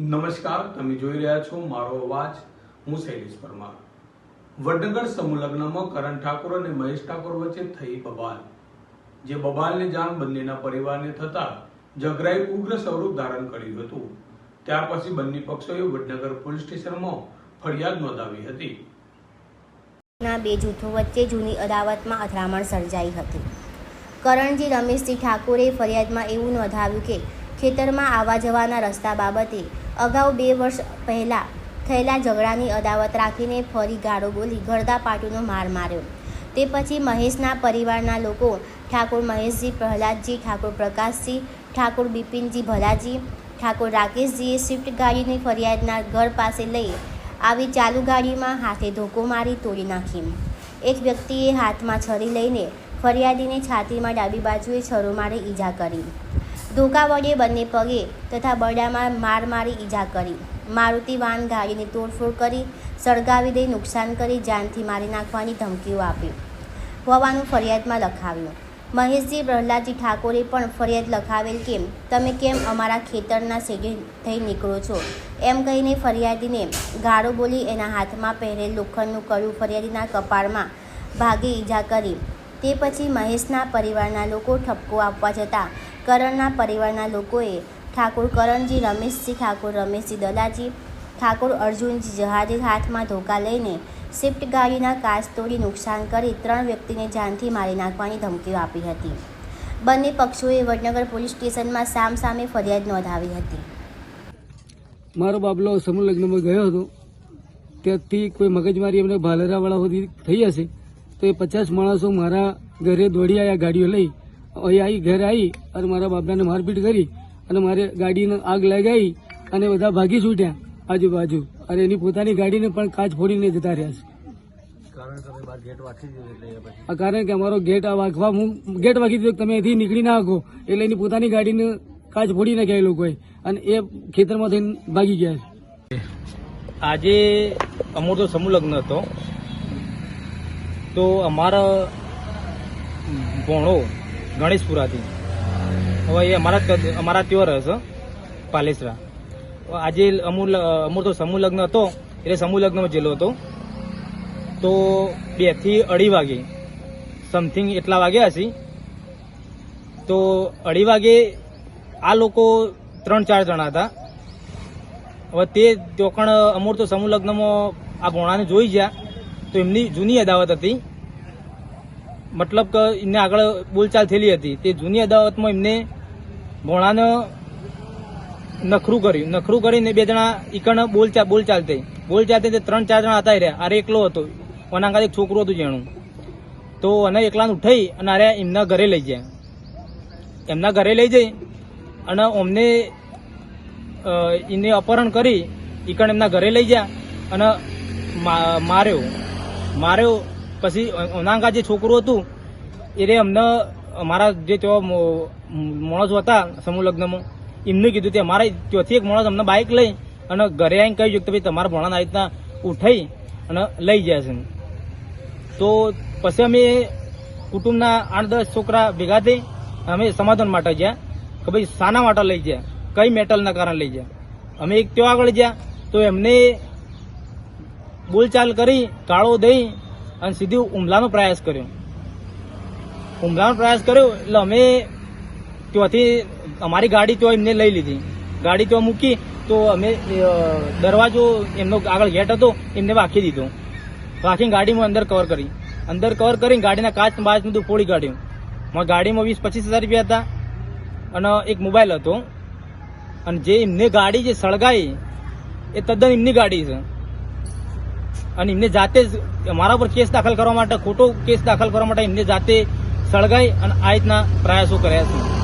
નમસ્કાર, તમે જોઈ રહ્યા છો મારો અવાજ. હું શૈલેષ પરમાર. વડનગર સમૂહ કરણ ઠાકોર અને મહેશ ઠાકોર વચ્ચે થઈ બબાલ. જે બબાલને જાણ બંનેના પરિવારને થતા જગરાએ ઉગ્ર સ્વરૂપ ધારણ કર્યું હતું. ત્યાર પછી બંને પક્ષોએ વડનગર પોલીસ સ્ટેશનમાં ફરિયાદ નોંધાવી હતી. ના, બે જૂથો વચ્ચે જૂની અદાવતમાં અથડામણ સર્જાઈ હતી. કરણજી, રમેશજી ઠાકોરે ફરિયાદમાં એવું નોંધાવ્યું કે ખેતરમાં આવવા જવાના રસ્તા બાબતે અગાઉ બે વર્ષ પહેલાં થયેલા ઝઘડાની અદાવત રાખીને ફરી ગાળો બોલી ગળદા પાટુનો માર માર્યો. તે પછી મહેશના પરિવારના લોકો ઠાકોર મહેશજી પ્રહલાદજી, ઠાકોર પ્રકાશજી, ઠાકોર બિપિનજી ભલાજી, ઠાકોર રાકેશજીએ સ્વિફ્ટ ગાડીની ફરિયાદના ઘર પાસે લઈ આવી ચાલુ ગાડીમાં હાથે ધોકો મારી તોડી નાખી. એક વ્યક્તિએ હાથમાં છરી લઈને ફરિયાદીને છાતીમાં ડાબી બાજુએ છરો મારી ઈજા કરી. ધોકા વડે બંને પગે તથા બરડામાં માર મારી ઈજા કરી. મારુતિ વાન ગાડીની તોડફોડ કરી, સળગાવી દઈ નુકસાન કરી, જાનથી મારી નાખવાની ધમકીઓ આપી. હોવાનું ફરિયાદમાં લખાવ્યું. મહેશજી પ્રહલાદજી ઠાકોરે પણ ફરિયાદ લખાવેલ કેમ, તમે કેમ અમારા ખેતરના શેડે થઈ નીકળો છો? એમ કહીને ફરિયાદીને ગાળો બોલી એના હાથમાં પહેરેલ લોખંડનું કડું ફરિયાદીના કપાળમાં ભાગે ઈજા કરી. તે પછી મહેશના પરિવારના લોકો ઠપકો આપવા જતાં કરણના પરિવારના લોકોએ ઠાકોર કરણજી, રમેશજી, ઠાકોર રમેશજી દલાજી ઠાકોર અર્જુનજી જહાજે હાથમાં ધોકા લઈને સ્વિફ્ટ ગાડીના કાચ તોડી નુકસાન કરી ત્રણ વ્યક્તિને જાનથી મારી નાખવાની ધમકીઓ આપી હતી. બંને પક્ષોએ વડનગર પોલીસ સ્ટેશનમાં સામ સામે ફરિયાદ નોંધાવી હતી. મારો બાબલો સમૂહ લગ્નમાં ગયો હતો. ત્યાંથી કોઈ મગજમારી એમને ભાલેરાવાળા સુધી થઈ હશે તો એ પચાસ માણસો મારા ઘરે દોડી આવ્યા ગાડીઓ લઈ. અહીં આવી ઘરે આવી અને મારા બાપડાને મારપીટ કરી અને મારે ગાડીને આગ લગાવી અને બધા ભાગી છૂટ્યા આજુબાજુ. અને એની પોતાની ગાડીને પણ કાચ ફોડીને જતા રહ્યા છે. કારણ કે અમારો ગેટ આ વાગવા હું ગેટ વાગી દીધો કે તમે અહીંથી નીકળી ના શકો. એટલે એની પોતાની ગાડીને કાચ ફોડી નાખ્યા એ લોકોએ અને એ ખેતરમાં થઈને ભાગી ગયા છે. આજે અમૂર તો સમૂહ લગ્ન હતો. તો અમારા ભોણો ગણેશપુરાથી હવે એ અમારા અમારા ત્યાં રહે છે પાલેસરા. આજે અમૂર અમુર તો સમૂહ લગ્ન હતો, એટલે સમૂહ લગ્નમાં જેલો હતો. તો બેથી અઢી વાગે સમથિંગ એટલા વાગ્યા હશે તો અઢી વાગે આ લોકો ત્રણ ચાર જણા હતા. હવે તે ચોકણ અમુર તો સમૂહ લગ્નમાં આ ગોણાને જોઈ ગયા. તો એમની જૂની અદાવત હતી. મતલબ કે એમને આગળ બોલચાલ થયેલી હતી. તે જૂની અદાવતમાં એમને ભોણાને નખરું કર્યું. નખરું કરીને બે જણા ઈકણ બોલચાલ બોલચાલ થઈ. બોલચાલ થઈ ત્રણ, ચાર જણા હતા રહ્યા. અરે એકલો હતો. ઓના આગળ એક છોકરું હતું જેનું. તો અને એકલાને ઉઠાઈ અને અરે એમના ઘરે લઈ ગયા. એમના ઘરે લઈ જઈ અને અમને એને અપહરણ કરી ઈકણ એમના ઘરે લઈ ગયા અને માર્યો. માર્યો પછી ઓનાંગા જે છોકરું હતું એને અમને, અમારા જે તેઓ માણસો હતા, સમૂહ લગ્નમાં, એમને કીધું કે અમારે ત્યાંથી એક માણસ અમને બાઇક લઈ અને ઘરે આવીને કહી કે ભાઈ, તમારા ભણાને આ રીતના ઉઠાઈ અને લઈ ગયા છે. તો પછી અમે કુટુંબના આઠ દસ છોકરા ભેગા થઈ, અમે સમાધાન માટે ગયા કે ભાઈ, શાના માટે લઈ ગયા? કઈ મેટલના કારણે લઈ ગયા? અમે એક ત્યાં આગળ ગયા, તો એમને બોલચાલ કરી, કાળો દઈ અને સીધી હુમલાનો પ્રયાસ કર્યો. હુમલાનો પ્રયાસ કર્યો એટલે અમે ત્યાંથી, અમારી ગાડી તો એમને લઈ લીધી. ગાડી તો મૂકી તો અમે દરવાજો એમનો આગળ ગેટ હતો, એમને વાંખી દીધો. વાંખી ગાડીમાં અંદર કવર કરી. અંદર કવર કરીને ગાડીના કાચ બાચ બધું ફોડી કાઢ્યું. મારા ગાડીમાં વીસ પચીસ હજાર રૂપિયા હતા અને એક મોબાઈલ હતો. અને જે એમની ગાડી જે સળગાઈ, એ તદ્દન એમની ગાડી છે. અને એમને જાતે જ મારા ઉપર કેસ દાખલ કરવા માટે, ખોટો કેસ દાખલ કરવા માટે એમને જાતે સળગાઈ અને આ રીતના પ્રયાસો કર્યા છે.